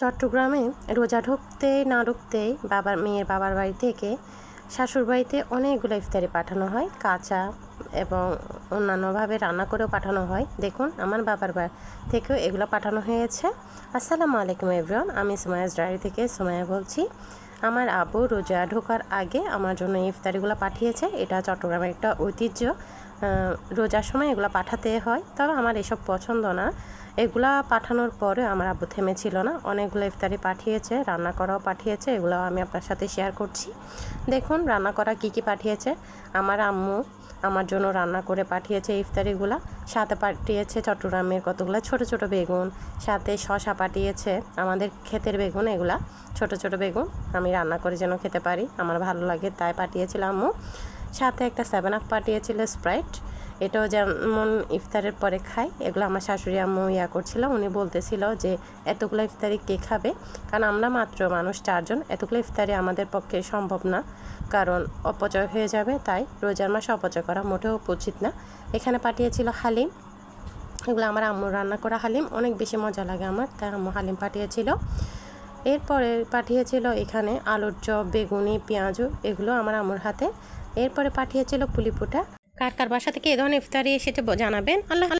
চট্টগ্রামে রোজা ঢুকতে না ঢুকতেই বাবার, মেয়ের বাবার বাড়ি থেকে শাশুড় বাড়িতে অনেকগুলো ইফতারি পাঠানো হয়, কাঁচা এবং অন্যান্যভাবে রান্না করেও পাঠানো হয়। দেখুন, আমার বাবার বাড়ি থেকেও এগুলো পাঠানো হয়েছে। আসসালামু আলাইকুম এভরিওয়ান আমি সুমায়াস ডায়েরি থেকে সুমায়া বলছি। আমার আবু রোজা ঢোকার আগে আমার জন্য ইফতারিগুলো পাঠিয়েছে। এটা চট্টগ্রামের একটা ঐতিহ্য। রোজার সময় এগুলো পাঠাতে হয়, তবে আমার এসব পছন্দ না। এগুলা পাঠানোর পরে আমার আব্বু থেমেছিল না। অনেকগুলো ইফতারি পাঠিয়েছে, রান্না করাও পাঠিয়েছে এগুলো আমি আপনার সাথে শেয়ার করছি। দেখুন, রান্না করা কি কি পাঠিয়েছে। আমার আম্মু আমার জন্য রান্না করে পাঠিয়েছে ইফতারিগুলো। সাথে পাঠিয়েছে চট্টগ্রামের কতগুলো ছোট ছোট বেগুন। সাথে শশা পাঠিয়েছে আমাদের ক্ষেতের বেগুন এগুলা। ছোট ছোট বেগুন আমি রান্না করে যেন খেতে পারি। আমার ভালো লাগে তাই পাঠিয়েছিলাম সাথে একটা সেভেন আপ পাঠিয়েছিল স্প্রাইট এটাও যেমন ইফতারের পরে খাই, এগুলো আমার শাশুড়ি আম্মু ইয়া করছিল, উনি বলতেছিল যে এতগুলো ইফতারি কে খাবে? কারণ আমরা মাত্র মানুষ, চারজন, এতগুলো ইফতারি আমাদের পক্ষে সম্ভব না। কারণ অপচয় হয়ে যাবে, তাই রোজার মাসে অপচয় করা মোটেও উচিত না। এখানে পাঠিয়েছিল হালিম। এগুলো আমার আম্মুর রান্না করা হালিম, অনেক বেশি মজা লাগে আমার, তাই আম্মু হালিম পাঠিয়েছিল। এরপরে পাঠিয়েছিল এখানে আলুর চপ, বেগুনি, পেঁয়াজু, এগুলো আমার আম্মুর হাতে। এরপরে পাঠিয়েছিল পুলিপুটা কার কার বাসা থেকে এ ধরনের ইফতারি এসেছে জানাবেন। আল্লাহ